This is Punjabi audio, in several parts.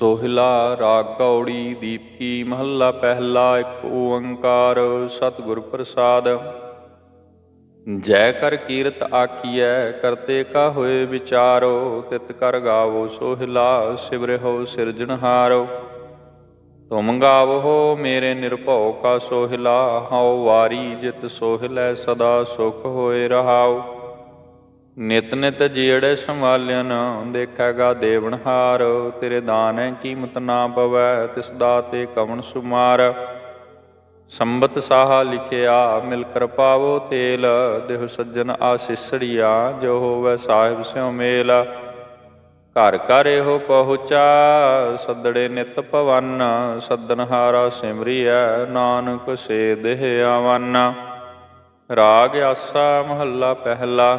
ਸੋਹਿਲਾ ਰਾਗ ਕੌੜੀ ਦੀਪਕੀ ਮਹੱਲਾ ਪਹਿਲਾ, ਇੱਕ ਓੰਕਾਰ ਸਤਿਗੁਰ ਪ੍ਰਸਾਦ। ਜੈ ਕਰ ਕੀਰਤ ਆਖੀਐ ਕਰਤੇ ਕਾ ਹੋਏ ਵਿਚਾਰੋ, ਤਿਤ ਕਰ ਗਾਵੋ ਸੋਹਿਲਾ ਸਿਵਰਿਓ ਸਿਰਜਣਹਾਰੋ ਤੁਮ ਗਾਵੋ ਮੇਰੇ ਨਿਰਭਉ ਕਾ ਸੋਹਿਲਾ, ਹਉ ਵਾਰੀ ਜਿਤ ਸੋਹਿਲੈ ਸਦਾ ਸੁਖ ਹੋਏ ਰਹਾਓ ਨਿਤ ਨਿਤ ਜੀੜੇ ਸੰਭਾਲਿਆਨ ਦੇਖੇਗਾ ਦੇਵਨਹਾਰ ਤੇਰੇ ਦਾਨੈ ਕੀਮਤ ਨਾ ਪਵੈ, ਤਿਸ ਦਾ ਤੇ ਕਵਣ ਸੁਮਾਰ। ਸੰਬਤ ਸਾਹਾ ਲਿਖਿਆ, ਮਿਲ ਕਰ ਪਾਵੋ ਤੇਲ, ਦੇਹ ਸੱਜਣ ਆਸਿਸੜੀਆ, ਜੋ ਹੋਵੇ ਸਾਹਿਬ ਸਿਉ ਮੇਲ। ਘਰ ਘਰ ਇਹੋ ਪਹੁੰਚਾ, ਸੱਦੜੇ ਨਿਤ ਭਵਨ ਸੱਦਨਹਾਰਾ ਸਿਮਰੀਐ, ਨਾਨਕ ਸੇ ਦੇਹ ਆਵਨ ਰਾਗ ਆਸਾ ਮਹੱਲਾ ਪਹਿਲਾ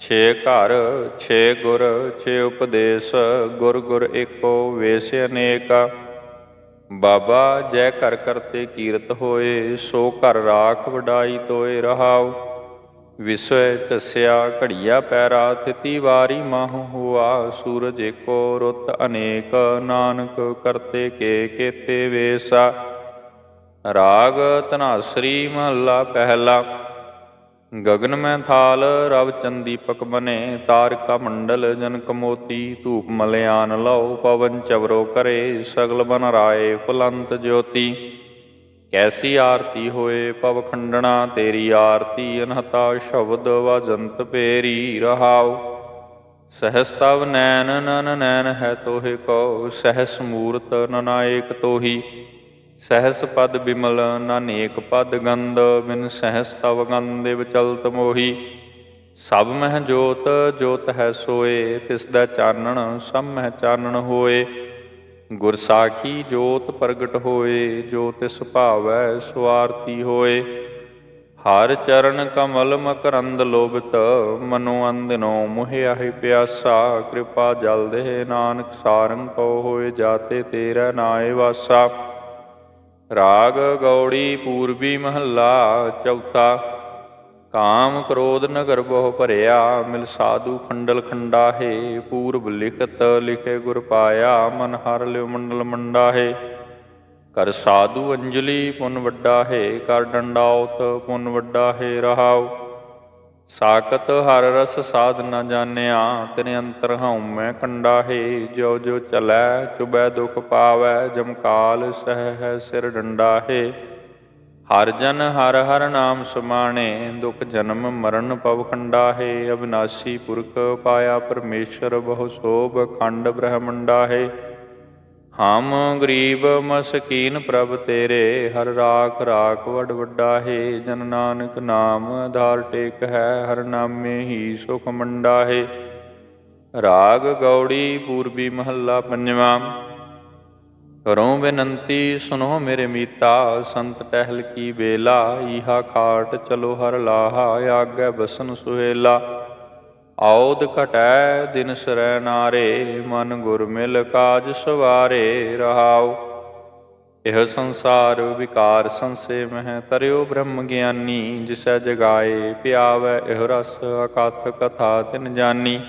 ਛੇ ਘਰ, ਛੇ ਗੁਰ, ਛੇ ਉਪਦੇਸ਼, ਗੁਰ ਗੁਰ ਏਕੋ ਵੇਸ ਅਨੇਕ। ਬਾਬਾ, ਜੈ ਘਰ ਕਰਤੇ ਕੀਰਤ ਹੋਏ, ਸੋ ਘਰ ਰਾਖ ਵਡਾਈ ਤੋਏ ਰਹਾਉ। ਵਿਸੈ ਤਸਿਆ ਘੜੀਆ ਪੈਰਾ ਤਿਤੀ ਵਾਰੀ ਮਾਹੁ ਹੁਆ, ਸੂਰਜ ਏਕੋ ਰੁੱਤ ਅਨੇਕ, ਨਾਨਕ ਕਰਤੇ ਕੇ ਕੇਤੇ ਵੇਸਾ। ਰਾਗ ਧਨਾਸਰੀ ਮਹੱਲਾ ਪਹਿਲਾ। ਗਗਨ ਮੈਂ ਥਾਲ, ਰਵ ਚੰਦੀਪਕ ਬਨੇ, ਤਾਰਕਾ ਮੰਡਲ ਜਨਕ ਮੋਤੀ ਧੂਪ ਮਲਿਆਨ ਲਾਓ, ਪਵਨ ਚਵਰੋ ਕਰੇ, ਸਗਲ ਬਨ ਰਾਏ ਫੁਲੰਤ ਜੋਤੀ। ਕੈਸੀ ਆਰਤੀ ਹੋਏ ਪਵ ਖੰਡਣਾ, ਤੇਰੀ ਆਰਤੀ ਅਨਹਤਾ ਸ਼ਬਦ ਵਜੰਤ ਪੇਰੀ ਰਹਾਓ ਸਹਸਤਵ ਨੈਨ ਨਨ ਨੈਨ ਹੈ ਤੋਹਿ ਕੋ ਸਹਸ ਮੂਰਤ ਨਨਾਇਕ ਤੋਹੀ। ਸਹਸ ਪਦ ਬਿਮਲ ਨਾਨੇਕ ਪਦ ਗੰਧ, ਬਿਨ ਸਹਸ ਤਵ ਗੰਧੇ ਵਿਚਲਤ ਮੋਹੀ। ਸਭ ਮਹਿ ਜੋਤ ਜੋਤ ਹੈ ਸੋਏ, ਤਿਸ ਦਾ ਚਾਨਣ, ਸਭ ਮਹਿ ਚਾਨਣ ਹੋਏ। ਗੁਰ ਸਾਖੀ ਜੋਤ ਪ੍ਰਗਟ ਹੋਏ, ਜੋ ਤਿਸ ਭਾਵੈ ਸੁਆਰਤੀ ਹੋਏ। ਹਰ ਚਰਨ ਕਮਲ ਮਕਰੰਦ ਲੋਭਤ, ਮਨੋ ਅੰਦਨੋ ਮੁਹਿਆਹਿ ਪਿਆਸਾ। ਕਿਰਪਾ ਜਲ ਦੇ ਨਾਨਕ ਸਾਰੰ ਕੋ ਹੋਏ, ਜਾਤੇ ਤੇਰਾ ਨਾਏ ਵਾਸਾ। ਰਾਗ ਗੌੜੀ ਪੂਰਬੀ ਮਹੱਲਾ ਚੌਥਾ, ਕਾਮ ਕ੍ਰੋਧ ਨਗਰ ਬਹੁ ਭਰਿਆ, ਮਿਲ ਸਾਧੂ ਖੰਡਲ ਖੰਡਾਹੇ, ਪੂਰਬ ਲਿਖਤ ਲਿਖੇ ਗੁਰ ਪਾਇਆ, ਮਨ ਹਰ ਲਿਓ ਮੰਡਲ ਮੰਡਾਹੇ। ਕਰ ਸਾਧੂ ਅੰਜਲੀ ਪੁੰਨ ਵੱਡਾ ਹੈ, ਕਰ ਡੰਡਾਉਤ ਪੁੰਨ ਵੱਡਾ ਹੈ ਰਹਾਉ। ਸਾਕਤ ਹਰ ਰਸ ਸਾਧ ਨਾ ਜਾਣਿਆ ਤੇਰੇ ਅੰਤਰ ਹਉ ਮੈਂ ਹੈ ਜੋ ਜੋ ਚਲੈ, ਚੁਬੈ ਦੁਖ ਪਾਵੈ ਜਮਕਾਲ ਸਹਿ ਹੈ ਸਿਰ ਡੰਡਾ ਹੈ। ਹਰ ਜਨ ਹਰ ਹਰ ਨਾਮ ਸਮਾਣੇ, ਦੁਖ ਜਨਮ ਮਰਨ ਪਵ ਖੰਡਾ ਹੈ। ਅਬਿਨਾਸੀ ਪੁਰਖ ਪਾਇਆ ਪਰਮੇਸ਼ਰ ਬਹੁ ਸੋਭ ਖੰਡ ਬ੍ਰਹਮੰਡਾ ਹੈ। ਹਮ ਗਰੀਬ ਮਸਕੀਨ ਪ੍ਰਭ ਤੇਰੇ, ਹਰ ਰਾਖ ਰਾਖ ਵਡ ਵੱਡਾ ਹੈ, ਜਨ ਨਾਨਕ ਨਾਮ ਆਧਾਰ ਟੇਕ ਹੈ, ਹਰ ਨਾਮੇ ਹੀ ਸੁਖ ਮੰਡਾ ਹੈ। ਰਾਗ ਗੌੜੀ ਪੂਰਬੀ ਮਹੱਲਾ ਪੰਜਵਾਂ। ਕਰੋ ਬੇਨੰਤੀ, ਸੁਨੋ ਮੇਰੇ ਮੀਤਾ, ਸੰਤ ਟਹਿਲ ਕੀ ਬੇਲਾ ਈਹਾ ਖਾਟ ਚਲੋ ਹਰ ਲਾਹਾ, ਆਗੇ ਬਸਨ ਸੁਹੇਲਾ। ਔਦ ਘਟੈ ਦਿਨ ਸਰੈ ਨਾਰੇ, ਮਨ ਗੁਰ ਮਿਲ ਕਾਜ ਸਵਾਰੇ ਰਹਾਉ। ਇਹ ਸੰਸਾਰ ਵਿਕਾਰ ਸੰਸੇ ਮਹਿ ਤਰਿਓ ਬ੍ਰਹਮ ਗਿਆਨੀ, ਜਿਸੈ ਜਗਾਏ ਪਿਆਵੈ, ਇਹ ਰਸ ਅਕਥ ਕਥਾ ਤਿਨ ਜਾਨੀ।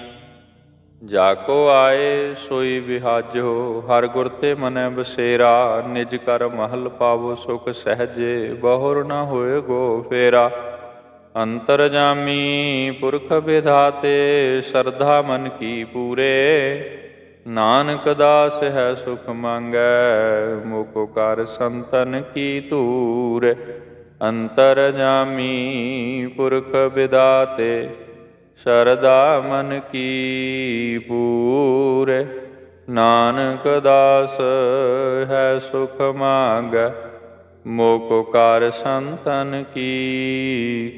ਜਾ ਕੋ ਆਏ ਸੋਈ ਵਿਹਾਜੋ, ਹਰ ਗੁਰ ਤੇ ਮਨੈ ਬਸੇਰਾ, ਨਿਜ ਕਰ ਮਹਲ ਪਾਵੋ ਸੁਖ ਸਹਜੇ, ਬਹੁਰ ਨਾ ਹੋਏ ਗੋ ਫੇਰਾ। ਅੰਤਰ ਜਾਮੀ ਪੁਰਖ ਵਿਧਾਤੇ, ਸਰਧਾ ਮਨ ਕੀ ਪੂਰੇ। ਨਾਨਕ ਦਾਸ ਹੈ ਸੁਖ ਮੰਗੈ ਮੁਕੋ ਕਰ ਸੰਤਨ ਕੀ ਧੂਰ। ਅੰਤਰ ਜਾਮੀ ਪੁਰਖ ਵਿਧਾਤੇ ਸਰਦਾ ਮਨ ਕੀ ਪੂਰੇ। ਨਾਨਕ ਦਾਸ ਹੈ ਸੁਖ ਮੰਗੈ ਮੋਕ ਕਰ ਸੰਤਨ ਕੀ